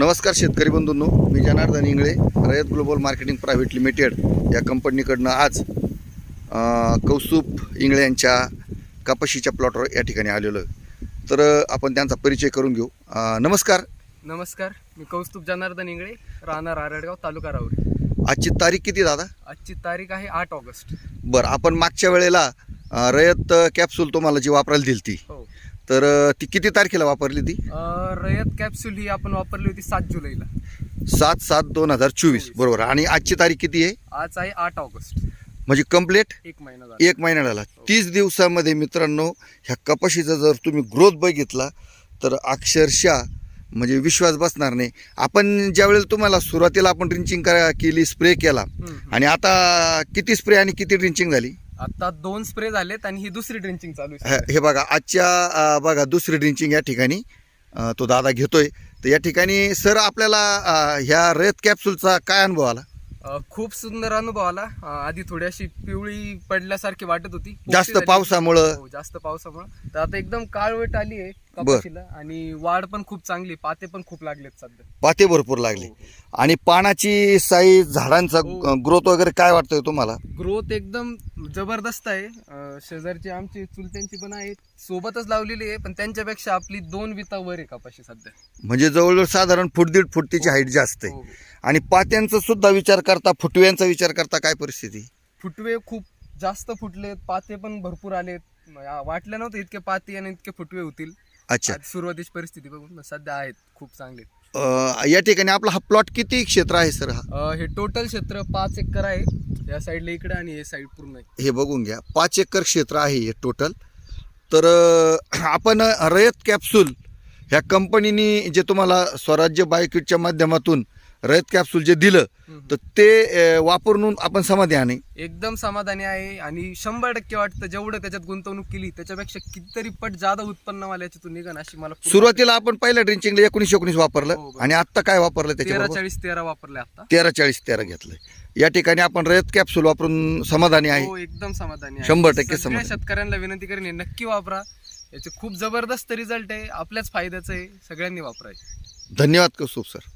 नमस्कार शेतकरी बंधूंनो. मी Janardan Ingle Rayat global marketing private limited या कंपनीकडनं आज कौस्तुभ इंगळे यांच्या कपाशीच्या प्लॉटवर या ठिकाणी आलेलो आहे. तर आपण त्यांचा परिचय करून घेऊ. नमस्कार. नमस्कार. मी कौस्तुभ जनार्दन इंगळे राहणार आरडगाव तालुका राहुरी. आजची तारीख किती दादा? आजची तारीख आहे आठ ऑगस्ट. बरं आपण मागच्या वेळेला रयत कॅप्सूल तुम्हाला जी वापरायला दिली ती तर ती किती तारखेला वापरली ती? अं, रयत कॅप्सूल ही आपण वापरली होती सात जुलैला. सात सात दोन हजार चोवीस. बरोबर. आणि आजची तारीख किती आहे? आज आहे आठ ऑगस्ट. म्हणजे कंप्लीट? एक महिना झाला. एक महिना झाला. तीस दिवसामध्ये मित्रांनो ह्या कपाशीचा जर तुम्ही ग्रोथ बघितला तर अक्षरशः म्हणजे विश्वास बसणार नाही. आपण ज्यावेळेला तुम्हाला सुरुवातीला आपण ड्रिंचिंग करा केली स्प्रे केला हम्म. आणि आता किती स्प्रे आणि किती ड्रिंचिंग झाली? आता दोन स्प्रे झालेत आणि ही दुसरी ड्रिंचिंग चालू आहे. हे बघा आजच्या अं, बघा दुसरी ड्रिंचिंग या ठिकाणी अं, तो दादा घेतोय. तर या ठिकाणी सर आपल्याला अं, ह्या रेत कॅप्सूलचा काय अनुभव आला? खूप सुंदर अनुभव आला. आधी थोडी अशी पिवळी पडल्यासारखी वाटत होती. जास्त. पावसामुळं. हो जास्त पावसामुळं. तर आता एकदम काळवट आली आहे कपाशीला आणि वाढ पण खूप चांगली पाते पण खूप लागलेत सध्या. पाते भरपूर लागले. हो. आणि पानाची साईज झाडांचा हो. ग्रोथ वगैरे काय वाटतंय तुम्हाला? ग्रोथ एकदम जबरदस्त आहे. शेजारची आमची चुलत्यांची पण आहे सोबतच लावलेली आहे पण त्यांच्यापेक्षा आपली दोन विता वर आहे कपाशी सध्या. म्हणजे जवळजवळ साधारण फूट दीड फूट तिची हाईट जास्त आहे. आणि पात्यांचा सुद्धा विचार करता फुटव्यांचा विचार करता काय परिस्थिती? फुटवे खूप जास्त फुटलेत पाते पण भरपूर आलेत. वाटलं नव्हतं इतके पाते आणि इतके फुटवे होतील. अच्छा. सुरुवातीची परिस्थिती बघून सध्या आहेत खूप चांगले. या ठिकाणी आपला हा प्लॉट किती क्षेत्र आहे सर हा. हे टोटल क्षेत्र पाच एकर आहे. या साईडला इकडे आणि हे साईड पूर्ण आहे. हे बघून घ्या. पाच एकर क्षेत्र आहे हे टोटल तर आपण रयत कॅप्सूल ह्या कंपनीने जे तुम्हाला स्वराज्य बायोकिटच्या माध्यमातून रयत कॅप्सूल जे दिलं. तर ते वापरून आपण समाधानी एकदम समाधानी आहे आणि शंभर टक्के वाटतं जेवढं त्याच्यात गुंतवणूक केली त्याच्यापेक्षा कितीतरी पट जादा उत्पन्न मला याच्यातून निघन अशी मला सुरुवातीला आपण पहिल्या ड्रिंचिंगला एकोणीस एकोणीस हो, वापरलं बरोबर. आणि आता काय वापरलं तेरा चाळीस तेरा वापरले आता तेरा चाळीस तेरा घेतलंय या ठिकाणी आपण रयत कॅप्सूल वापरून समाधानी आहे हो एकदम समाधानी आहे. शंभर टक्के समाधानी. शेतकऱ्यांना विनंती करेन हे नक्की वापरा याचे खूप जबरदस्त रिझल्ट आहे आपल्याच फायद्याचं आहे सगळ्यांनी वापरायचं धन्यवाद कौस्तुभ सर